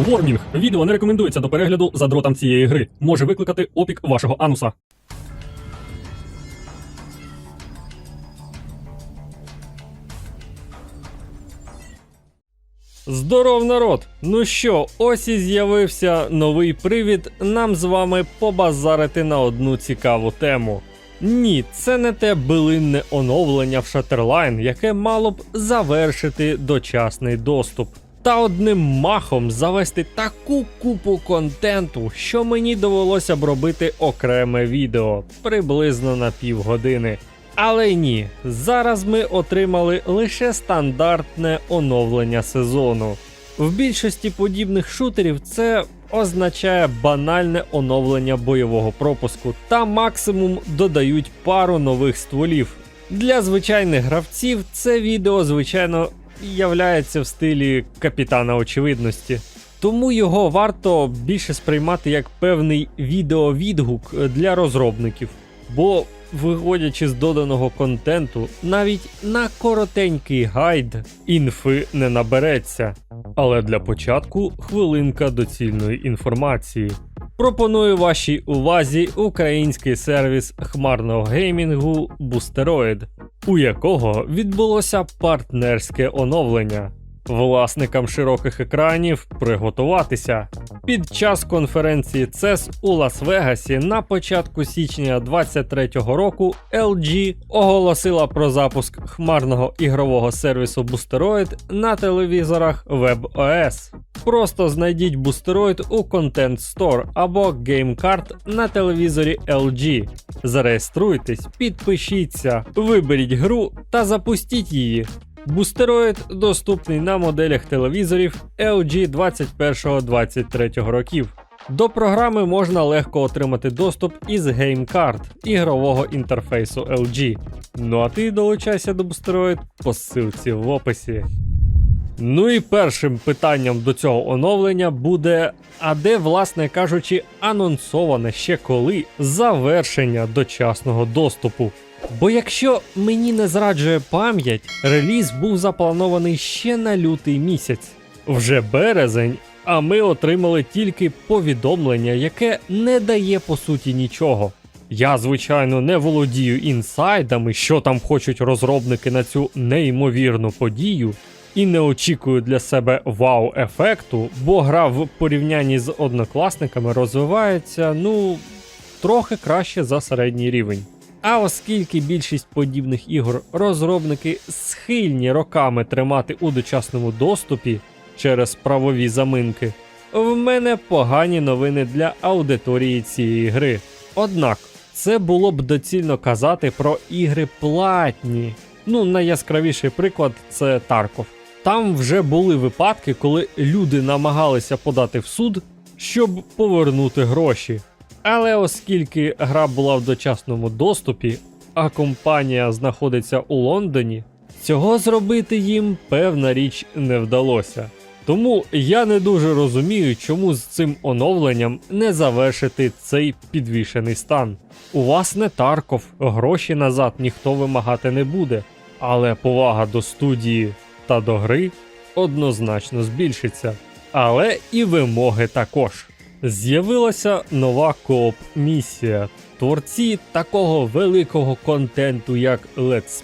Ворнінг. Відео не рекомендується до перегляду за дротом цієї гри. Може викликати опік вашого ануса. Здоров, народ! Ну що, ось і з'явився новий привід нам з вами побазарити на одну цікаву тему. Ні, це не те билинне оновлення в Shutterline, яке мало б завершити дочасний доступ. Та одним махом завести таку купу контенту, що мені довелося б робити окреме відео приблизно на півгодини. Але ні, зараз ми отримали лише стандартне оновлення сезону. В більшості подібних шутерів це означає банальне оновлення бойового пропуску та максимум додають пару нових стволів. Для звичайних гравців це відео, звичайно, являється в стилі капітана очевидності. Тому його варто більше сприймати як певний відеовідгук для розробників. Бо, виходячи з доданого контенту, навіть на коротенький гайд інфи не набереться. Але для початку хвилинка доцільної інформації. Пропоную вашій увазі український сервіс хмарного геймінгу Boosteroid, у якого відбулося партнерське оновлення. Власникам широких екранів приготуватися. Під час конференції CES у Лас-Вегасі на початку січня 2023 року LG оголосила про запуск хмарного ігрового сервісу Boosteroid на телевізорах WebOS. Просто знайдіть Boosteroid у Content Store або GameCard на телевізорі LG. Зареєструйтесь, підпишіться, виберіть гру та запустіть її. Бустероїд доступний на моделях телевізорів LG 21-23 років. До програми можна легко отримати доступ із GameCard ігрового інтерфейсу LG. Ну а ти долучайся до Boosteroid по ссылці в описі. Ну і першим питанням до цього оновлення буде: а де, власне кажучи, анонсоване ще коли завершення дочасного доступу? Бо якщо мені не зраджує пам'ять, реліз був запланований ще на лютий місяць, вже березень, а ми отримали тільки повідомлення, яке не дає по суті нічого. Я, звичайно, не володію інсайдами, що там хочуть розробники на цю неймовірну подію, і не очікую для себе вау-ефекту, бо гра в порівнянні з однокласниками розвивається, ну, трохи краще за середній рівень. А оскільки більшість подібних ігор розробники схильні роками тримати у дочасному доступі через правові заминки, в мене погані новини для аудиторії цієї гри. Однак це було б доцільно казати про ігри платні. Ну, найяскравіший приклад це Тарков. Там вже були випадки, коли люди намагалися подати в суд, щоб повернути гроші. Але оскільки гра була в дочасному доступі, а компанія знаходиться у Лондоні, цього зробити їм певна річ не вдалося. Тому я не дуже розумію, чому з цим оновленням не завершити цей підвішений стан. У вас не Тарков, гроші назад ніхто вимагати не буде, але повага до студії та до гри однозначно збільшиться. Але і вимоги також. З'явилася нова кооп-місія. Творці такого великого контенту, як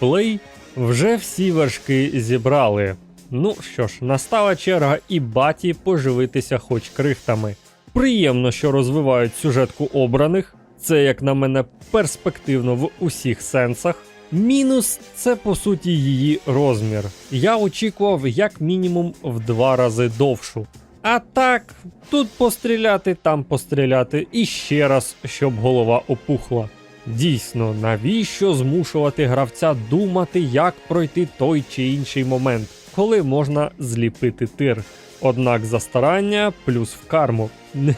Play, вже всі вершки зібрали. Ну що ж, настала черга і баті поживитися хоч крихтами. Приємно, що розвивають сюжетку обраних, це, як на мене, перспективно в усіх сенсах. Мінус це по суті її розмір. Я очікував як мінімум в два рази довшу. А так, тут постріляти, там постріляти, і ще раз, щоб голова опухла. Дійсно, навіщо змушувати гравця думати, як пройти той чи інший момент, коли можна зліпити тир. Однак за старання плюс в карму.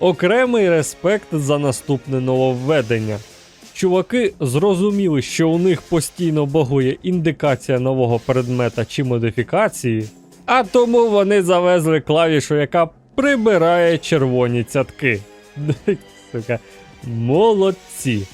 Окремий респект за наступне нововведення. Чуваки зрозуміли, що у них постійно багує індикація нового предмета чи модифікації, а тому вони завезли клавішу, яка прибирає червоні цятки. Сука, молодці.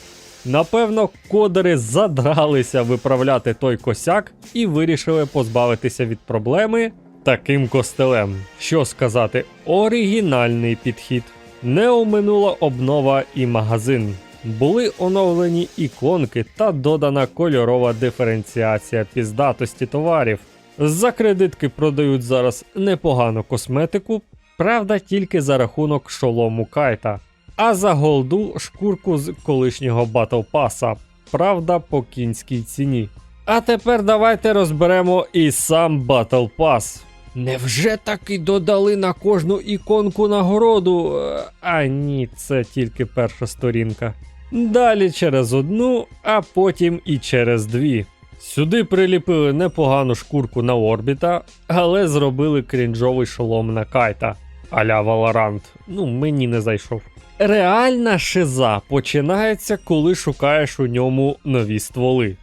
Напевно, кодери задралися виправляти той косяк і вирішили позбавитися від проблеми таким костелем. Що сказати, оригінальний підхід. Не оминула обнова і магазин. Були оновлені іконки та додана кольорова диференціація піздатості товарів. За кредитки продають зараз непогану косметику, правда, тільки за рахунок шолому кайта. А за голду шкурку з колишнього Battle Pass, правда, по кінській ціні. А тепер давайте розберемо і сам Battle Pass. Невже таки додали на кожну іконку нагороду? А ні, це тільки перша сторінка. Далі через одну, а потім і через дві. Сюди приліпили непогану шкурку на орбіта, але зробили крінжовий шолом на кайта аля Valorant. Ну, мені не зайшов. Реальна шиза починається, коли шукаєш у ньому нові стволи.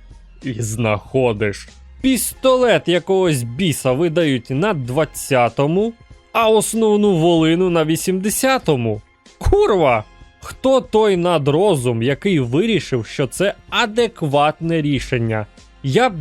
І знаходиш. Пістолет якогось біса видають на 20-му, а основну волину на 80-му. Курва! Хто той надрозум, який вирішив, що це адекватне рішення? Я,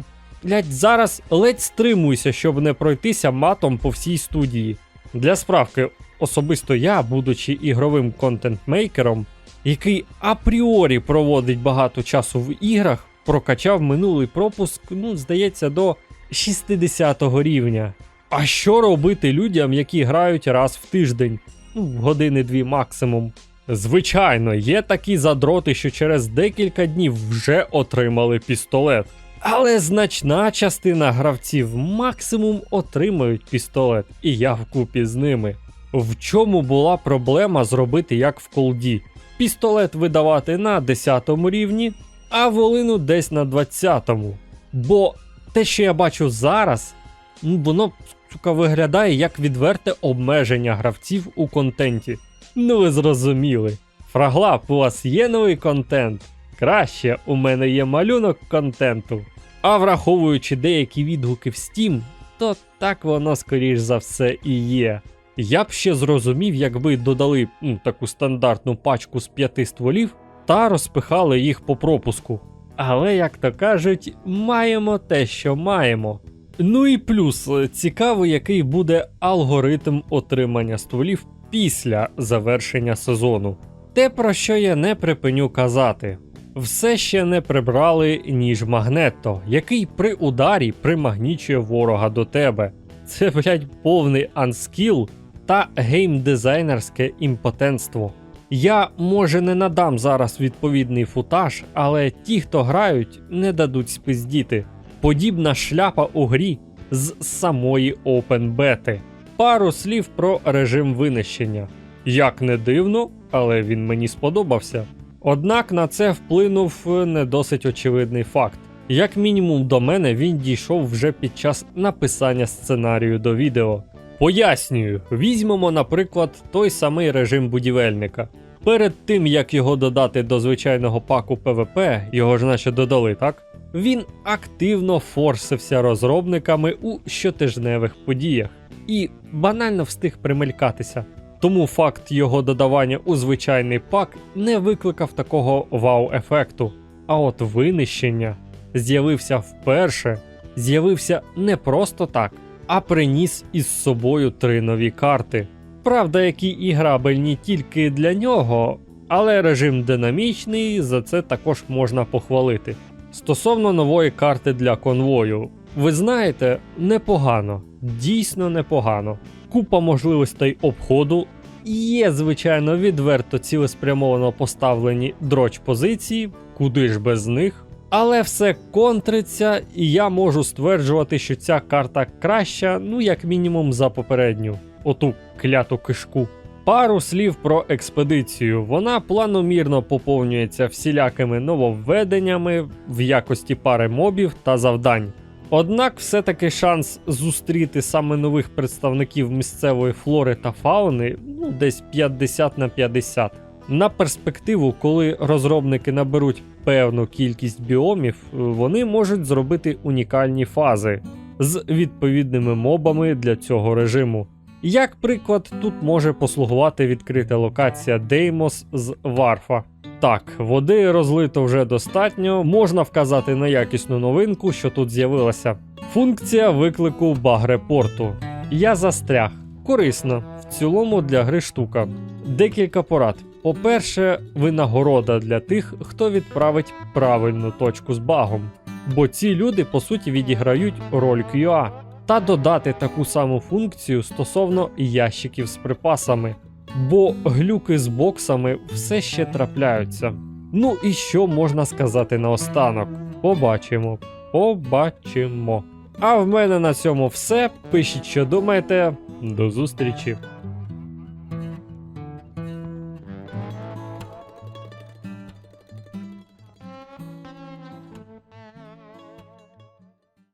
блядь, зараз ледь стримуюся, щоб не пройтися матом по всій студії. Для справки, особисто я, будучи ігровим контент-мейкером, який апріорі проводить багато часу в іграх, прокачав минулий пропуск, ну, здається, до 60 го рівня. А що робити людям, які грають раз в тиждень? Ну, години-дві максимум. Звичайно, є такі задроти, що через декілька днів вже отримали пістолет. Але значна частина гравців максимум отримають пістолет, і я вкупі з ними. В чому була проблема зробити як в колді? Пістолет видавати на 10 рівні, а волину десь на 20-му. Бо те, що я бачу зараз, ну, воно сука, виглядає як відверте обмеження гравців у контенті. Ну ви зрозуміли. Фраглап, у вас є новий контент? Краще, у мене є малюнок контенту. А враховуючи деякі відгуки в Steam, то так воно скоріш за все і є. Я б ще зрозумів, якби додали ну, таку стандартну пачку з п'яти стволів та розпихали їх по пропуску. Але, як то кажуть, маємо те, що маємо. Ну і плюс цікаво, який буде алгоритм отримання стволів після завершення сезону. Те, про що я не припиню казати. Все ще не прибрали ніж Магнетто, який при ударі примагнічує ворога до тебе. Це, блядь, повний анскіл та геймдизайнерське імпотентство. Я, може, не надам зараз відповідний футаж, але ті, хто грають, не дадуть спиздіти. Подібна шляпа у грі з самої Open Бети. Пару слів про режим винищення. Як не дивно, але він мені сподобався. Однак на це вплинув е, не досить очевидний факт. Як мінімум до мене він дійшов вже під час написання сценарію до відео. Пояснюю, візьмемо, наприклад, той самий режим будівельника. Перед тим як його додати до звичайного паку PvP, його ж наче додали, так? Він активно форсився розробниками у щотижневих подіях і банально встиг примелькатися. Тому факт його додавання у звичайний пак не викликав такого вау-ефекту. А от винищення з'явився вперше, з'явився не просто так, а приніс із собою три нові карти. Правда, які грабельні тільки для нього, але режим динамічний, за це також можна похвалити. Стосовно нової карти для конвою, ви знаєте, непогано, дійсно непогано. Купа можливостей обходу. Є, звичайно, відверто цілеспрямовано поставлені дроч позиції, куди ж без них. Але все контриться, і я можу стверджувати, що ця карта краща, ну як мінімум, за попередню, оту кляту кишку. Пару слів про експедицію. Вона планомірно поповнюється всілякими нововведеннями в якості пари мобів та завдань. Однак, все-таки шанс зустріти саме нових представників місцевої флори та фауни ну, десь 50 на 50. На перспективу, коли розробники наберуть певну кількість біомів, вони можуть зробити унікальні фази з відповідними мобами для цього режиму. Як приклад, тут може послугувати відкрита локація Деймос з Варфа. Так, води розлито вже достатньо, можна вказати на якісну новинку, що тут з'явилася. Функція виклику багрепорту. Я застряг. Корисно, в цілому для гри штука. Декілька порад. По-перше, винагорода для тих, хто відправить правильну точку з багом. Бо ці люди по суті відіграють роль QA. Та додати таку саму функцію стосовно ящиків з припасами. Бо глюки з боксами все ще трапляються. Ну і що можна сказати наостанок? Побачимо. Побачимо. А в мене на цьому все. Пишіть, що думаєте. До зустрічі!